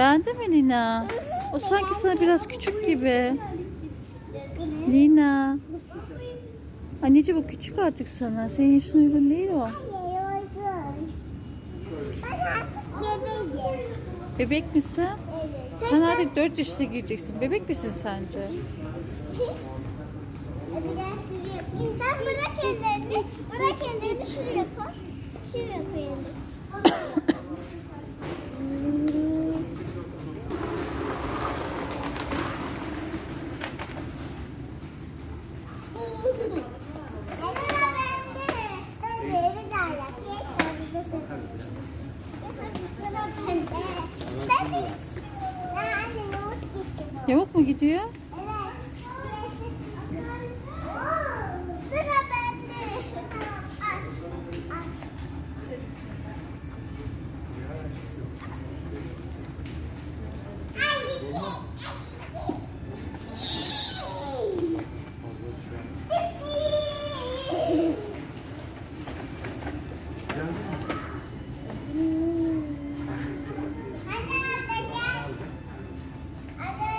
Beğendin mi Lina? O sanki sana biraz küçük gibi. Lina. Anneciğim o küçük artık sana. Senin yaşına uygun değil o. Bebek misin? Evet. Sen artık 4 yaşına gireceksin. Bebek misin sence? Sen bırak ellerini. Bırak ellerini şuraya koy. Şuraya koyalım. Elena bende. Hadi evi de ayak. Geç sen bize sıra. Sıra bende. Ben de. Ben anne yoğurt Yamuk mu gidiyor? Evet. Sıra bende. Al, al. Ay, gitti. Gitti. Hadi abla gel. Hadi.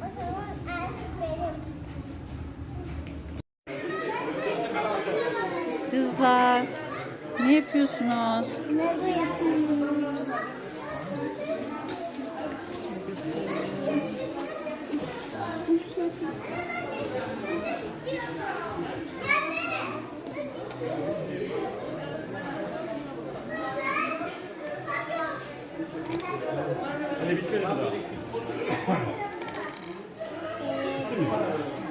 O zaman artık benim. Kızlar. Ne yapıyorsunuz?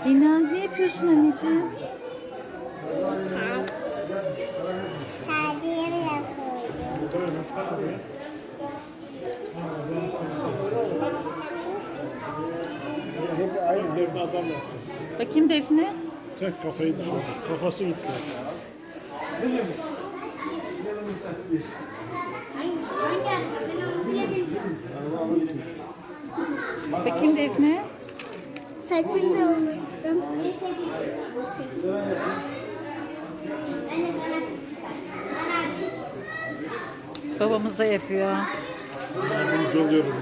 Lina ne yapıyorsun anneciğim? Devre adam yaptı. Bakayım Defne. Tek kafayı düşürdü. Kafası gitti. Bakayım Defne. Saçını da unuttum. Babamız da yapıyor. Yardımcı oluyorum.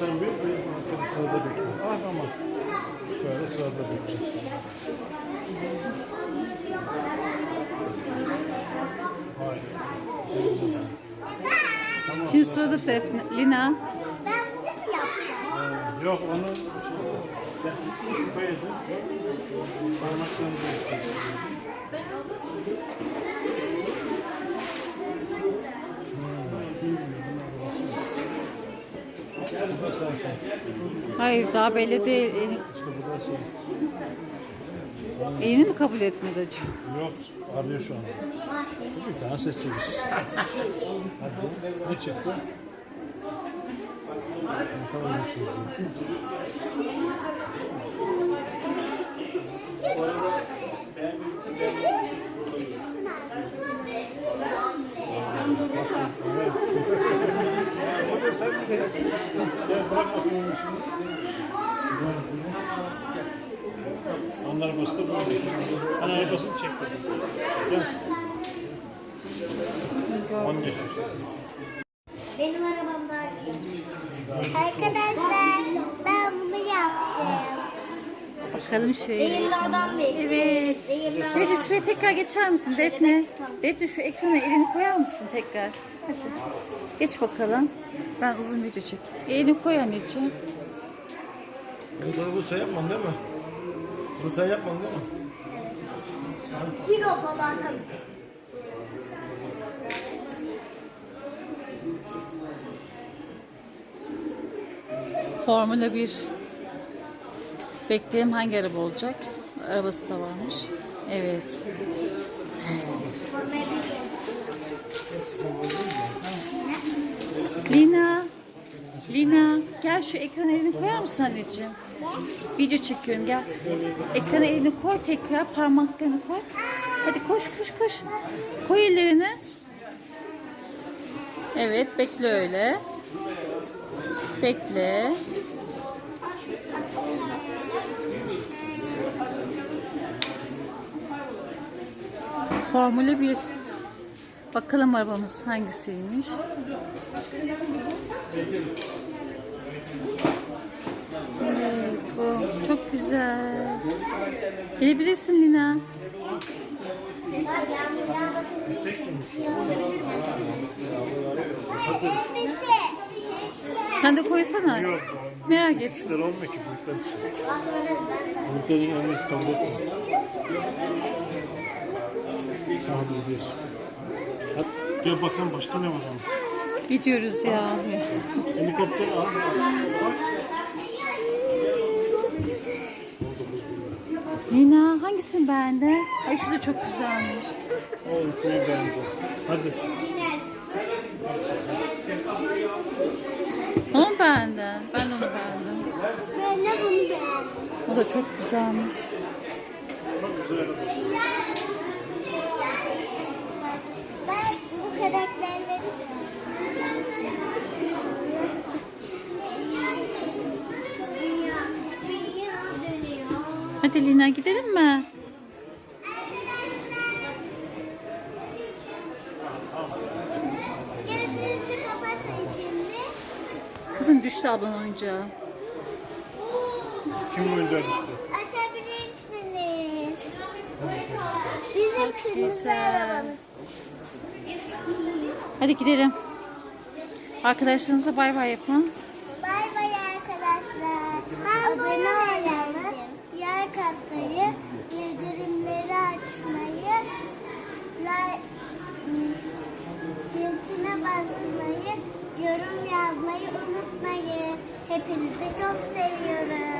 Sen bir, bir arkada. Ah tamam. Böyle. Şimdi sırada Defne. Lina. Ben bunu mu yapacağım? Ee, Yok onu şey, ben koyacağım. Parmaklarını. Hayır daha belli değil. İşte mi kabul etmedi acaba? Yok arıyor şu anda. Bir tane sesiymiş. Hadi ne çıktı? Ne çıktı. Evet. Hadi sen arabası da böyle. Ana arabasını çek bakalım. Gel. 10 yaş. Benim arabam iyi. Arkadaşlar ben bunu yaptım. Bakalım şöyle. Zehirli adam değil. Evet. Defne şuraya tekrar geçer misin Defne? Defne şu ekrana elini koyar mısın tekrar? Hadi. Geç bakalım. Ben uzun video çek. Elini koy anneciğim. Bunu bu sen yapmadın değil mi? Bu sen yapmadın değil mi? Kilo falan tabii. Formula 1. Bekleyelim hangi araba olacak? Arabası da varmış. Evet. Lina. Lina gel şu ekrana elini koyar mısın anneciğim? Video çekiyorum gel. Ekrana elini koy tekrar parmaklarını koy. Hadi koş koş koş. Koy ellerini. Evet bekle öyle. Bekle. Formula 1. Bakalım arabamız hangisiymiş. Evet bu çok güzel. Gelebilirsin Lina. Sen de koysana. Yok. Merak et. Küçükler olmuyor ki büyükler. Büyüklerin gidiyoruz. Hadi. Gel bakalım başka ne var ama. Gidiyoruz ya. Helikopter al. Lina hangisini beğendin? Ay şu da çok güzelmiş. O uykuyu beğendim. Hadi. Onu beğendin? Ben onu beğendim. Ben de bunu beğendim. O da çok güzelmiş. Çok güzel araba. Ben bu karakterleri Dünya, dünya dönüyor. Hadi Lina gidelim mi? Gözünüzü kapatın şimdi. Kızım düştü ablanın oyuncağı. Kim oyuncağı düştü? Açabilirsiniz. Bizim kırmızı güzel. arabamız. Hadi gidelim. Arkadaşlarınıza bay bay yapın. Yazmayı unutmayın. Hepinizi çok seviyorum.